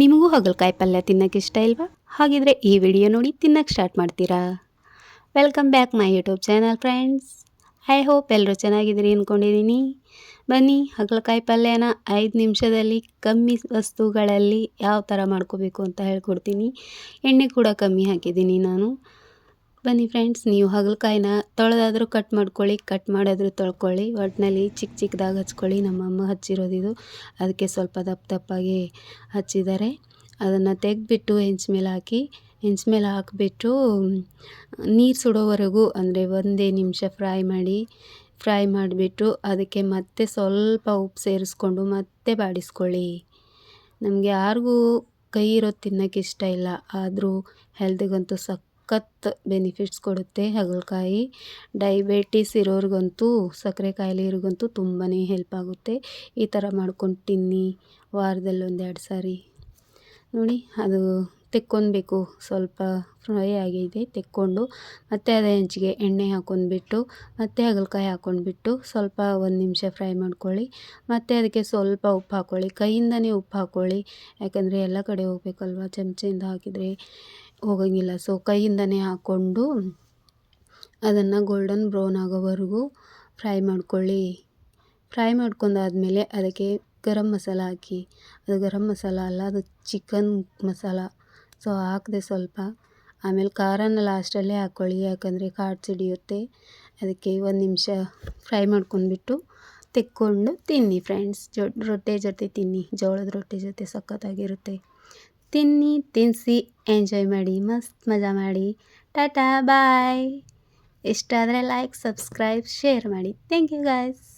ನಿಮಗೂ ಹಾಗಲಕಾಯಿ ಪಲ್ಯ ತಿನ್ನೋಕೆ ಇಷ್ಟ ಇಲ್ವಾ? ಹಾಗಿದ್ರೆ ಈ ವಿಡಿಯೋ ನೋಡಿ ತಿನ್ನಕ್ಕೆ ಸ್ಟಾರ್ಟ್ ಮಾಡ್ತೀರಾ? Welcome back my YouTube channel friends I hope ಎಲ್ಲರೂ ಚೆನ್ನಾಗಿದ್ದೀರಿ ಅಂದ್ಕೊಂಡಿದ್ದೀನಿ ಬನ್ನಿ, ಹಾಗಲಕಾಯಿ ಪಲ್ಯನ ಐದು ನಿಮಿಷದಲ್ಲಿ ಕಮ್ಮಿ ವಸ್ತುಗಳಲ್ಲಿ ಯಾವ ಥರ ಮಾಡ್ಕೋಬೇಕು ಅಂತ ಹೇಳ್ಕೊಡ್ತೀನಿ. ಎಣ್ಣೆ ಕೂಡ ಕಮ್ಮಿ ಹಾಕಿದ್ದೀನಿ ನಾನು. ಬನ್ನಿ ಫ್ರೆಂಡ್ಸ್ ನೀವು ಹಾಗಲಕಾಯಿನ ತೊಳೆದಾದರೂ ಕಟ್ ಮಾಡ್ಕೊಳ್ಳಿ ಕಟ್ ಮಾಡಿದ್ರು ತೊಳ್ಕೊಳ್ಳಿ. ಒಟ್ಟಿನಲ್ಲಿ ಚಿಕ್ಕ ಚಿಕ್ಕದಾಗಿ ಹಚ್ಕೊಳ್ಳಿ. ನಮ್ಮಮ್ಮ ಹಚ್ಚಿರೋದಿದು ಅದಕ್ಕೆ ಸ್ವಲ್ಪ ದಪ್ಪ ದಪ್ಪಾಗಿ ಹಚ್ಚಿದ್ದಾರೆ. ಅದನ್ನು ತೆಗೆದ್ಬಿಟ್ಟು ಹೆಂಚು ಮೇಲೆ ಹಾಕಿ, ಹೆಂಚು ಮೇಲೆ ಹಾಕಿಬಿಟ್ಟು, ನೀರು ಸುಡೋವರೆಗೂ ಅಂದರೆ ಒಂದೇ ನಿಮಿಷ ಫ್ರೈ ಮಾಡಿ, ಫ್ರೈ ಮಾಡಿಬಿಟ್ಟು ಅದಕ್ಕೆ ಮತ್ತೆ ಸ್ವಲ್ಪ ಉಪ್ಪು ಸೇರಿಸ್ಕೊಂಡು ಮತ್ತೆ ಬಾಡಿಸ್ಕೊಳ್ಳಿ. ನಮಗೆ ಯಾರಿಗೂ ಕೈ ಇರೋದು ತಿನ್ನೋಕ್ಕೆ ಇಷ್ಟ ಇಲ್ಲ. ಆದರೂ ಹೆಲ್ತಿಗಂತೂ ಸಖತ್ ಬೆನಿಫಿಟ್ಸ್ ಕೊಡುತ್ತೆ ಹಾಗಲಕಾಯಿ. ಡಯಬಿಟಿಸ್ ಇರೋರಿಗಂತೂ, ಸಕ್ಕರೆ ಕಾಯಿಲೆ ಇರೋರಿಗಂತೂ ತುಂಬಾ ಹೆಲ್ಪ್ ಆಗುತ್ತೆ. ಈ ಥರ ಮಾಡ್ಕೊಂಡು ತಿನ್ನಿ ವಾರದಲ್ಲಿ ಒಂದೆರಡು ಸಾರಿ. ನೋಡಿ, ಅದು ತೆಕ್ಕೊಳ್ಬೇಕು ಸ್ವಲ್ಪ ಫ್ರೈ ಆಗಿದೆ, ತೆಕ್ಕೊಂಡು ಮತ್ತೆ ಅದೇ ಹೆಂಚಿಗೆ ಎಣ್ಣೆ ಹಾಕ್ಕೊಂಡ್ಬಿಟ್ಟು ಮತ್ತೆ ಹಾಗಲಕಾಯಿ ಹಾಕ್ಕೊಂಡ್ಬಿಟ್ಟು ಸ್ವಲ್ಪ ಒಂದು ನಿಮಿಷ ಫ್ರೈ ಮಾಡ್ಕೊಳ್ಳಿ. ಮತ್ತು ಅದಕ್ಕೆ ಸ್ವಲ್ಪ ಉಪ್ಪು ಹಾಕ್ಕೊಳ್ಳಿ ಕೈಯಿಂದನೇ ಉಪ್ಪು ಹಾಕ್ಕೊಳ್ಳಿ ಯಾಕಂದರೆ ಎಲ್ಲ ಕಡೆ ಹೋಗ್ಬೇಕಲ್ವ? ಚಮಚೆಯಿಂದ ಹಾಕಿದರೆ ಹೋಗೋಂಗಿಲ್ಲ. ಸೊ ಕೈಯಿಂದನೇ ಹಾಕ್ಕೊಂಡು ಅದನ್ನು ಗೋಲ್ಡನ್ ಬ್ರೌನ್ ಆಗೋವರೆಗೂ ಫ್ರೈ ಮಾಡ್ಕೊಳ್ಳಿ. ಫ್ರೈ ಮಾಡ್ಕೊಂಡಾದ್ಮೇಲೆ ಅದಕ್ಕೆ ಗರಂ ಮಸಾಲ ಹಾಕಿ. ಅದು ಗರಂ ಮಸಾಲ ಅಲ್ಲ, ಅದು ಚಿಕನ್ ಮಸಾಲ. ಸೊ ಹಾಕಿದೆ ಸ್ವಲ್ಪ. ಆಮೇಲೆ ಖಾರನ ಲಾಸ್ಟಲ್ಲೇ ಹಾಕ್ಕೊಳ್ಳಿ ಯಾಕಂದರೆ ಕಾಡು ಸಿಡಿಯುತ್ತೆ. ಅದಕ್ಕೆ ಒಂದು ನಿಮಿಷ ಫ್ರೈ ಮಾಡ್ಕೊಂಡ್ಬಿಟ್ಟು ತೆಕ್ಕೊಂಡು ತಿನ್ನಿ ಫ್ರೆಂಡ್ಸ್. ಜೊ, ರೊಟ್ಟೆ ಜೊತೆ ತಿನ್ನಿ. ಜೋಳದ ರೊಟ್ಟಿ ಜೊತೆ ಸಖತ್ತಾಗಿರುತ್ತೆ. ತಿನ್ನಿ ತಿನ್ನಿಸಿ ಎಂಜಾಯ್ ಮಾಡಿ, ಮಸ್ತ್ ಮಜಾ ಮಾಡಿ. Tata, bye. ಇಷ್ಟ ಆದರೆ ಲೈಕ್ ಸಬ್ಸ್ಕ್ರೈಬ್ ಶೇರ್ ಮಾಡಿ. Thank you guys